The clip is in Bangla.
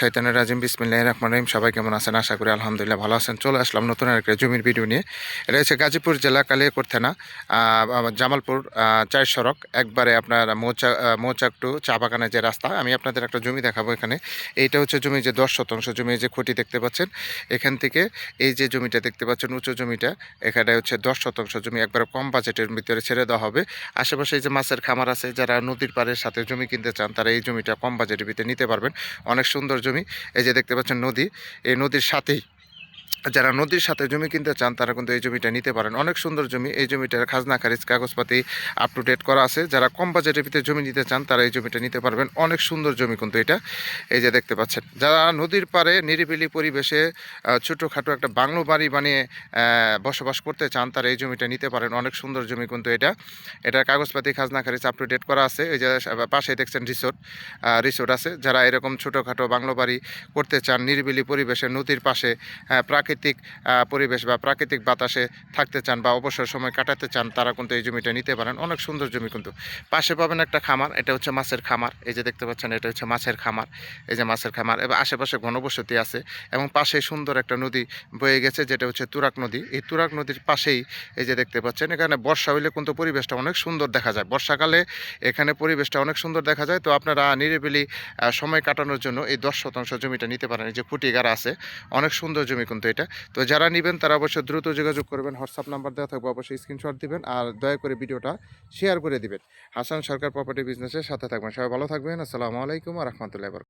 শৈতানের রাজিম বিসমিল্লাহ রহমান রহিম। সবাই কেমন আছেন? আশা করি আলহামদুলিল্লাহ ভালো আছেন। চলে আসলাম নতুন একটা জমির ভিডিও নিয়ে। এটা হচ্ছে গাজীপুর জেলা কালিয়াকোট থানা জামালপুর চার সড়ক। একবারে আপনার মৌচা মৌচাক টু চা বাগানের যে রাস্তা, আমি আপনাদের একটা জমি দেখাবো এখানে। এইটা হচ্ছে জমি যে দশ শতাংশ জমি যে খুঁটি দেখতে পাচ্ছেন। এখান থেকে এই যে জমিটা দেখতে পাচ্ছেন, উঁচু জমিটা, এখানে হচ্ছে দশ শতাংশ জমি, একবারে কম বাজেটের ভিতরে ছেড়ে দেওয়া হবে। আশেপাশে যে মাছের খামার আছে, যারা নদীর পাড়ের সাথে জমি কিনতে চান, তারা এই জমিটা কম বাজেটের ভিতরে নিতে পারবেন। অনেক সুন্দর জমি। এই যে দেখতে পাচ্ছেন নদী এই নদীর সাথেই যারা নদীর সাথে জমি কিনতে চান তারা কিন্তু এই জমিটা নিতে পারেন। অনেক সুন্দর জমি। এই জমিটার খাজনা খারিজ কাগজপাতি আপ টু ডেট করা আছে। যারা কম বাজেটের ভিতরে জমি নিতে চান তারা এই জমিটা নিতে পারবেন। অনেক সুন্দর জমি কিন্তু এটা। এই যে দেখতে পাচ্ছেন। যারা নদীর পারে নিরিবিলি পরিবেশে ছোটোখাটো একটা বাংলো বাড়ি বানিয়ে বসবাস করতে চান তারা এই জমিটা নিতে পারেন। অনেক সুন্দর জমি কিন্তু এটা। এটার কাগজপাতি খাজনা খারিজ আপ টু ডেট করা আছে। এই যে পাশে দেখছেন রিসোর্ট রিসোর্ট আছে। যারা এরকম ছোটোখাটো বাংলো বাড়ি করতে চান নিরিবিলি পরিবেশে নদীর পাশে আহ, প্রাকৃতিক পরিবেশ বা প্রাকৃতিক বাতাসে থাকতে চান বা অবসর সময় কাটাতে চান, তারা কিন্তু এই জমিটা নিতে পারেন। অনেক সুন্দর জমি কিন্তু। পাশে পাবেন একটা খামার, এটা হচ্ছে মাছের খামার। এই যে দেখতে পাচ্ছেন, এটা হচ্ছে মাছের খামার। এই যে মাছের খামার এবং আশেপাশে ঘনবসতি আছে এবং পাশে সুন্দর একটা নদী বয়ে গেছে, যেটা হচ্ছে তুরাক নদী। এই তুরাক নদীর পাশেই এই যে দেখতে পাচ্ছেন, এখানে বর্ষা হইলে কিন্তু পরিবেশটা অনেক সুন্দর দেখা যায়। বর্ষাকালে এখানে পরিবেশটা অনেক সুন্দর দেখা যায়। তো আপনারা নিরিবিলি সময় কাটানোর জন্য এই দশ শতাংশ জমিটা নিতে পারেন। এই যে খুঁটি আছে, অনেক সুন্দর জমি কিন্তু এটা। তো যারা নেবেন, তারা অবশ্যই দ্রুত যোগাযোগ করবেন, হোয়াটসঅ্যাপ নাম্বার দেওয়া থাকবে, অবশ্যই স্ক্রিনশট দিবেন আর দয়া করে ভিডিওটা শেয়ার করে দিবেন। হাসান সরকার প্রপার্টি বিজনেসের সাথে থাকবেন। সবাই ভালো থাকবেন। আসসালামু আলাইকুম রহমতুল্লাহ